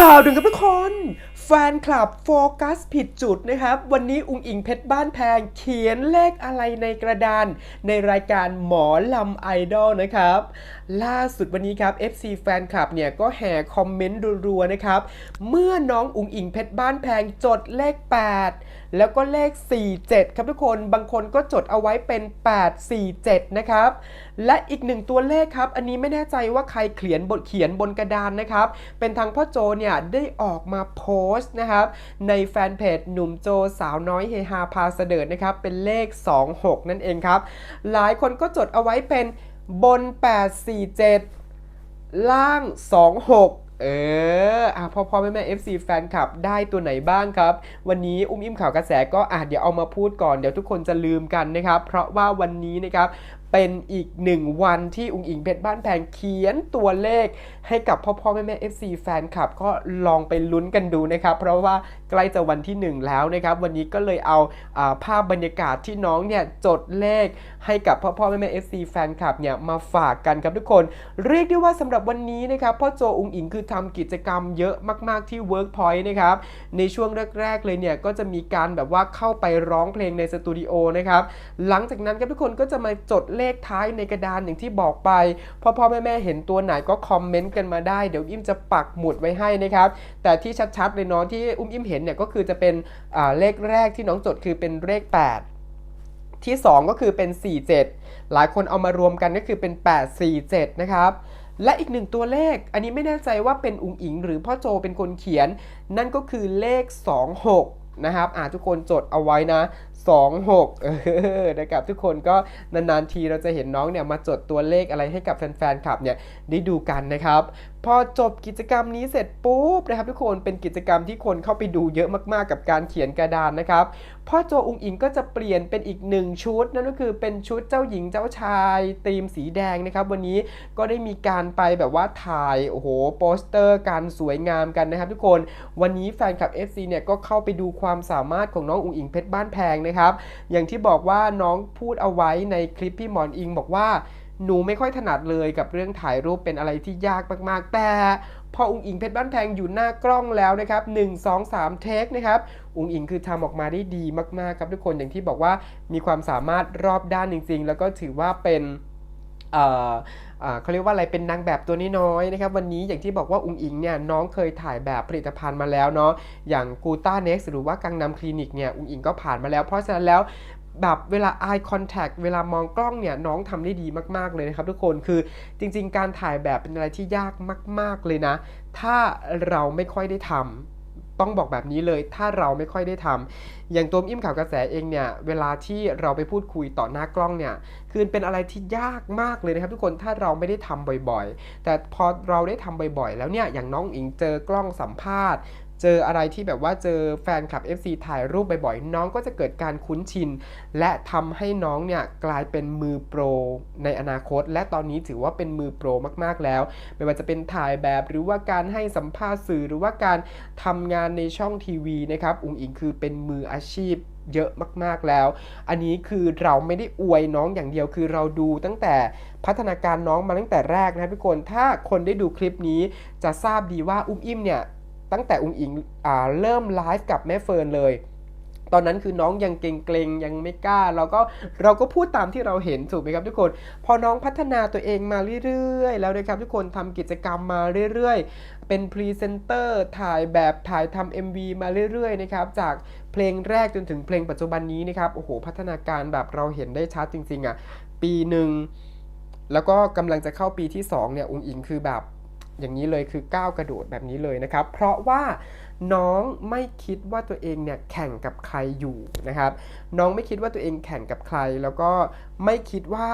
ข่าวดึงครับทุกคน แฟนคลับโฟกัสผิดจุดนะครับ วันนี้อุงอิงเพชรบ้านแพงเขียนเลขอะไรในกระดาน ในรายการหมอลำไอดอลนะครับ ล่าสุดวันนี้ครับ FC แฟนคลับเนี่ยก็แห่คอมเมนต์รัวๆนะครับ เมื่อน้องอุงอิงเพชรบ้านแพงจดเลข 8 แล้วก็เลข 47 ครับทุกคนบางคนก็จดเอาไว้เป็น 847 นะครับ และอีกหนึ่งตัวเลขครับ อันนี้ไม่แน่ใจว่าใครเขียนบทเขียนบนกระดานนะครับ เป็นทางพ่อโจเนี่ยได้ออกมาโพสต์นะครับ ในแฟนเพจหนุ่มโจสาวน้อยเฮฮาพาเสดิร์นะครับเป็นเลข 26 นั่นเองครับ หลายคนก็จดเอาไว้เป็น บน 847 ล่าง 26 เอออะพ่อพ่อแม่แม่ FC แฟนคลับได้ตัวไหนบ้างครับ วันนี้อุ้มอิ่มข่าวกระแสก็อะเดี๋ยวเอามาพูดก่อนเดี๋ยวทุกคนจะลืมกันนะครับ เพราะว่าวันนี้นะครับ เป็นอีกหนึ่งวันที่อุงอิงเพชรบ้านแพงเขียนตัวเลข ให้กับพ่อพ่อแม่แม่ FC แฟนคลับก็ลองไปลุ้นกันดูนะครับ เพราะว่าใกล้จะวันที่ 1 แล้วนะครับ วันนี้ก็เลยเอาอาภาพบรรยากาศที่น้องเนี่ยจดเลขให้กับพ่อพ่อแม่แม่ FC แฟนคลับเนี่ยมาฝากกันครับทุกคน เรียกได้ว่าสำหรับวันนี้นะครับพ่อโจอุงอิงคือทำกิจกรรมเยอะมากๆที่ Workpoint นะครับในช่วงแรกๆเลยเนี่ยก็จะมีการแบบว่าเข้าไปร้องเพลงในสตูดิโอนะครับหลังจากนั้นครับทุกคนก็จะมาจดเลลขท้ายในกระดานอย่างที่บอกไปพ่อพ่อแม่แม่เห็นตัวไหนก็คอมเมนต์กันมาได้เดี๋ยวอิ่มจะปักหมุดไว้ให้นะครับ แต่ที่ชัดๆเลยเนาะที่อุ้มอิ่มเห็นเนี่ยก็คือจะเป็นเลขแรกที่น้องจดคือเป็นเลข 8ที่ 2 ก็คือเป็น 47 หลายคนเอามารวมกันก็คือเป็น 847 นะครับ และอีกหนึ่งตัวเลข อันนี้ไม่แน่ใจว่าเป็นอุงอิง หรือพ่อโจเป็นคนเขียน นั่นก็คือเลข 26 นะครับอ่าทุกคนจดเอาไว้นะ 26เออนะครับทุกคนก็นานๆทีเราจะเห็นน้องเนี่ยมาจดตัวเลขอะไรให้กับแฟนๆคลับเนี่ยได้ดูกันนะครับ พอจบกิจกรรมนี้เสร็จปุ๊บนะครับทุกคนเป็นกิจกรรมที่คนเข้าไปดูเยอะมากๆกับการเขียนกระดานนะครับพ่อโจอุงอิงก็จะเปลี่ยนเป็นอีกหนึ่งชุด นั่นก็คือเป็นชุดเจ้าหญิงเจ้าชายธีมสีแดงนะครับ วันนี้ก็ได้มีการไปแบบว่าถ่ายโอ้โหโปสเตอร์การสวยงามกันนะครับ ทุกคนวันนี้แฟนคลับ FC เนี่ยก็เข้าไปดูความสามารถของน้องอุงอิงเพชรบ้านแพงนะครับ อย่างที่บอกว่าน้องพูดเอาไว้ในคลิปพี่หมอนอิงบอกว่า หนูไม่ค่อยถนัดเลยกับเรื่องถ่ายรูปเป็นอะไรที่ยากมากๆ แต่พออุ้งอิงเพชรบ้านแพงอยู่หน้ากล้องแล้วนะครับ1 2 3เทคนะครับอุ้งอิงคือทำออกมาได้ดีมากๆครับทุกคนอย่างที่บอกว่ามีความสามารถรอบด้านจริง ๆ แล้วก็ถือว่าเป็นเเขาเรียกว่าอะไรเป็นนางแบบตัวน้อยๆนะครับวันนี้อย่างที่บอกว่าอุงอิงเนี่ยน้องเคยถ่ายแบบผลิตภัณฑ์มาแล้วเนาะอย่างกูต้าเน็กหรือว่ากังนำคลินิกเนี่ยอุงอิงก็ผ่านมาแล้ว เพราะฉะนั้นแล้ว แบบเวลา eye contact เวลามองกล้องเนี่ยน้องทำได้ดีมาก ๆ เลยนะครับทุกคนคือจริง ๆ การถ่ายแบบเป็นอะไรที่ยากมาก ๆ เลยนะ ถ้าเราไม่ค่อยได้ทำต้องบอกแบบนี้เลย ถ้าเราไม่ค่อยได้ทำอย่างตัวอิ่มข่าวกระแสเองเนี่ยเวลาที่เราไปพูดคุยต่อหน้ากล้องเนี่ยคือเป็นอะไรที่ยากมากเลยนะครับทุกคนถ้าเราไม่ได้ทำบ่อยๆ แต่พอเราได้ทำบ่อยๆ แล้วเนี่ยอย่างน้องอิงเจอกล้องสัมภาษณ์ เจออะไรที่แบบว่าเจอแฟนคลับ FC ถ่ายรูปบ่อยๆ น้องก็จะเกิดการคุ้นชิน และทำให้น้องเนี่ยกลายเป็นมือโปรในอนาคต และตอนนี้ถือว่าเป็นมือโปรมากๆแล้ว ไม่ว่าจะเป็นถ่ายแบบหรือว่าการให้สัมภาษณ์สื่อหรือว่าการทำงานในช่องทีวีนะครับอุ๋งอิงคือเป็นมืออาชีพเยอะมากๆแล้ว อันนี้คือเราไม่ได้อวยน้องอย่างเดียว คือเราดูตั้งแต่พัฒนาการน้องมาตั้งแต่แรกนะทุกคน ถ้าคนได้ดูคลิปนี้จะทราบดีว่าอุ้มอิ่มเนี่ย ตั้งแต่อุ้งอิงอเริ่มไลฟ์กับแม่เฟิร์นเลย ตอนนั้นคือน้องยังเกรงๆยังไม่กล้า เราก็เราก็พูดตามที่เราเห็นถูกไหมครับทุกคน พอน้องพัฒนาตัวเองมาเรื่อยๆ แล้วนะครับทุกคนทำกิจกรรมมาเรื่อยๆ เป็นพรีเซนเตอร์ถ่ายแบบถ่ายทำ MV มาเรื่อยๆนะครับจากเพลงแรกจนถึงเพลงปัจจุบันนี้นะครับโอ้โหพัฒนาการแบบเราเห็นได้ชัดจริงๆอะปีหนึ่งแล้วก็กำลังจะเข้าปีที่สองเนี่ยอุงอิงคือแบบ อย่างนี้เลยคือก้าวกระโดดแบบนี้เลยนะครับ เพราะว่าน้องไม่คิดว่าตัวเองเนี่ยแข่งกับใครอยู่นะครับ น้องไม่คิดว่าตัวเองแข่งกับใคร แล้วก็ไม่คิดว่า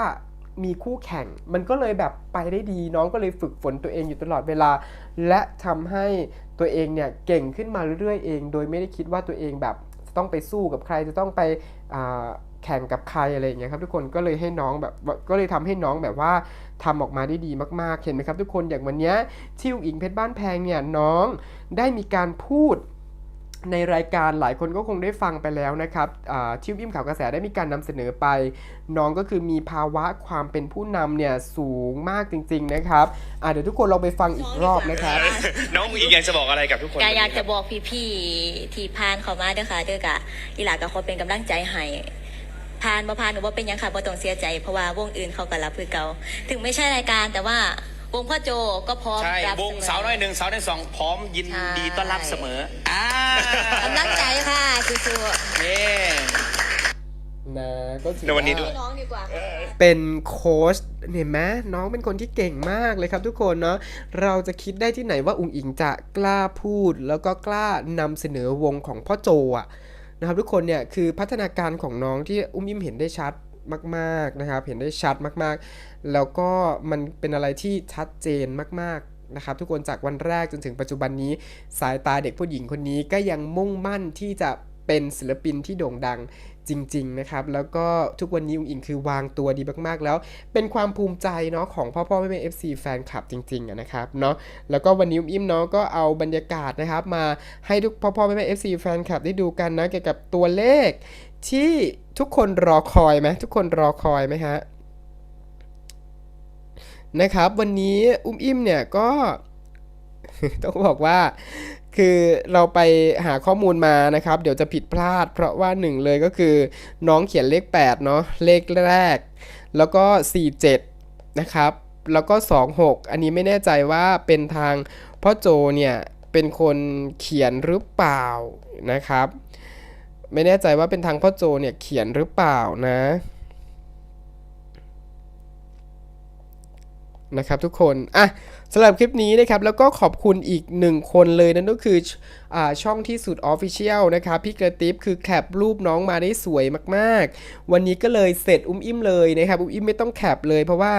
มีคู่แข่ง มันก็เลยแบบไปได้ดี น้องก็เลยฝึกฝนตัวเองอยู่ตลอดเวลา และทำให้ตัวเองเนี่ยเก่งขึ้นมาเรื่อยๆเอง โดยไม่ได้คิดว่าตัวเองแบบต้องไปสู้กับใครจะต้องไป แข่งกับใครอะไรอย่างเงี้ยครับทุกคนก็เลยให้น้องแบบก็เลยทำให้น้องแบบว่าทำออกมาได้ดีมากๆเห็นไหมครับ ทุกคนอย่างวันเนี้ยที่อุ๋งอิงเพชรบ้านแพงเนี่ยน้องได้มีการพูดในรายการหลายคนก็คงได้ฟังไปแล้วนะครับอ่าที่อิ่มข่าวกระแสได้มีการนำเสนอไป น้องก็คือมีภาวะความเป็นผู้นำเนี่ยสูงมากจริง ๆนะครับอะเดี๋ยวทุกคนลองไปฟังอีกรอบนะครับ น้องอีกอยากจะบอกอะไรกับทุกคนกอยากจะบอกพี่ๆที่พานเขามาเด้อค่ะเด้อกะอีหลาก็ขอเป็นกำลังใจให้ พานบ่พานหนูว่าเป็นหยังค่ะบ่ต้องเสียใจ เพราะว่าวงอื่นเขาก็รับคือเก่าถึงไม่ใช่รายการแต่ว่าวงพ่อโจก็พร้อมใช่ รับวงสาวน้อยหนึ่งสาวน้อยสองพร้อมยินใช่ดีต้อนรับเสมออ่ากำลังใจค่ะสู้เย้นะก็ถือในวันนี้ด้ๆวยพี่น้องดีกว่าค่ะ เป็นโค้ชเห็นไหมน้องเป็นคนที่เก่งมากเลยครับทุกคนเนาะเราจะคิดได้ที่ไหนว่าอุ๋งอิงจะกล้าพูด แล้วก็กล้านำเสนอวงของพ่อโจอะ นะครับทุกคนเนี่ยคือพัฒนาการของน้องที่อุ้มยิ้มเห็นได้ชัดมากๆนะครับ เห็นได้ชัดมากๆ แล้วก็มันเป็นอะไรที่ชัดเจนมากๆนะครับ ทุกคนจากวันแรกจนถึงปัจจุบันนี้ สายตาเด็กผู้หญิงคนนี้ก็ยังมุ่งมั่นที่จะ เป็นศิลปินที่โด่งดังจริง ๆ นะครับ แล้วก็ทุกวันนี้อุ๋งอิงคือวางตัวดีมากๆ แล้ว เป็นความภูมิใจเนาะของพ่อพ่อแม่แม่ FC แฟนคลับจริงๆนะครับเนาะแล้วก็วันนี้อุ้มอิมเนาะก็เอาบรรยากาศนะครับ มาให้ทุกพ่อพ่อแม่แม่ FC แฟนคลับได้ดูกันนะเกี่ยวกับตัวเลขที่ทุกคนรอคอยไหมทุกคนรอคอยไหมฮะนะครับ วันนี้อุ้มอิ่มเนี่ยก็ต้องบอกว่า คือเราไปหาข้อมูลมานะครับ เดี๋ยวจะผิดพลาด เพราะว่าหนึ่งเลยก็คือ น้องเขียนเลข 8 เนาะเลขแรก แล้วก็ 47 นะครับ แล้วก็ 26 อันนี้ไม่แน่ใจว่าเป็นทางพ่อโจเนี่ยเป็นคนเขียนหรือเปล่านะครับ ไม่แน่ใจว่าเป็นทางพ่อโจเนี่ยเขียนหรือเปล่านะ นะครับทุกคนอะสำหรับคลิปนี้นะครับ แล้วก็ขอบคุณอีกหนึ่งคนเลยนั่นก็คือชอ่าช่องที่สุด Official นะครับพี่กระติบคือแคปรูปน้องมาได้สวยมากๆ วันนี้ก็เลยเสร็จอุ้มอิ่มเลยนะครับ อุ้มอิ่มไม่ต้องแคปเลยเพราะว่า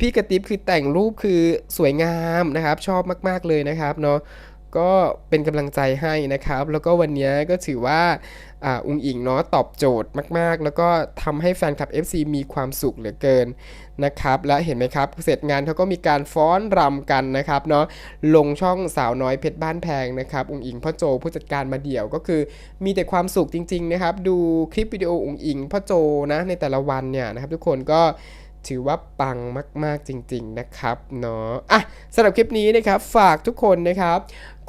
พี่กระติบคือแต่งรูปคือสวยงามนะครับ ชอบมากๆเลยนะครับเนาะก็เป็นกำลังใจให้นะครับ แล้วก็วันนี้ก็ถือว่า อ,อุงอิงเนาะตอบโจทย์มาก ๆ แล้วก็ทำให้แฟนคลับ FC มีความสุขเหลือเกินนะครับ และเห็นไหมครับ เสร็จงานเขาก็มีการฟ้อนรำกันนะครับเนาะลงช่องสาวน้อยเพชรบ้านแพงนะครับอุงอิงพ่อโจผู้จัดการมาเดี่ยวก็คือมีแต่ความสุขจริง ๆ นะครับ ดูคลิปวิดีโออุงอิงพ่อโจนะในแต่ละวันเนี่ยนะครับทุกคนก็ถือว่าปังมาก ๆ จริง ๆ นะครับเนาะอะสำหรับคลิปนี้นะครับ ฝากทุกคนนะครับ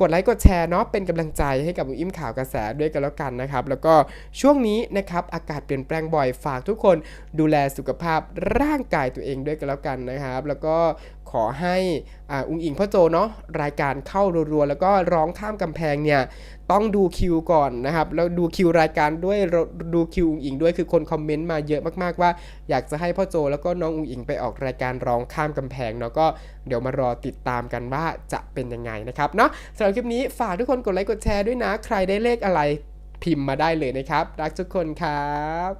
กดไลค์กดแชร์เนาะเป็นกำลังใจให้กับอุ้มอิ่มข่าวกระแสด้วยกันแล้วกันนะครับ แล้วก็ช่วงนี้นะครับอากาศเปลี่ยนแปลงบ่อยฝากทุกคนดูแลสุขภาพร่างกายตัวเองด้วยกันแล้วกันนะครับ แล้วก็ขอให้อุ้งอิงพ่อโจเนาะรายการเข้ารัวๆ แล้วก็ร้องข้ามกำแพงเนี่ยต้องดูคิวก่อนนะครับ แล้วดูคิวรายการด้วยดูคิวอุ้งอิงด้วยคือคนคอมเมนต์มาเยอะมากๆว่า อยากจะให้พ่อโจแล้วก็น้องอุ้งอิงไปออกรายการร้องข้ามกำแพงเนาะก็เดี๋ยวมารอติดตามกันว่าจะเป็นยังไงนะครับเนาะสำหรับคลิปนี้ฝากทุกคนกดไลค์กดแชร์ด้วยนะ ใครได้เลขอะไรพิมพ์มาได้เลยนะครับ รักทุกคนครับ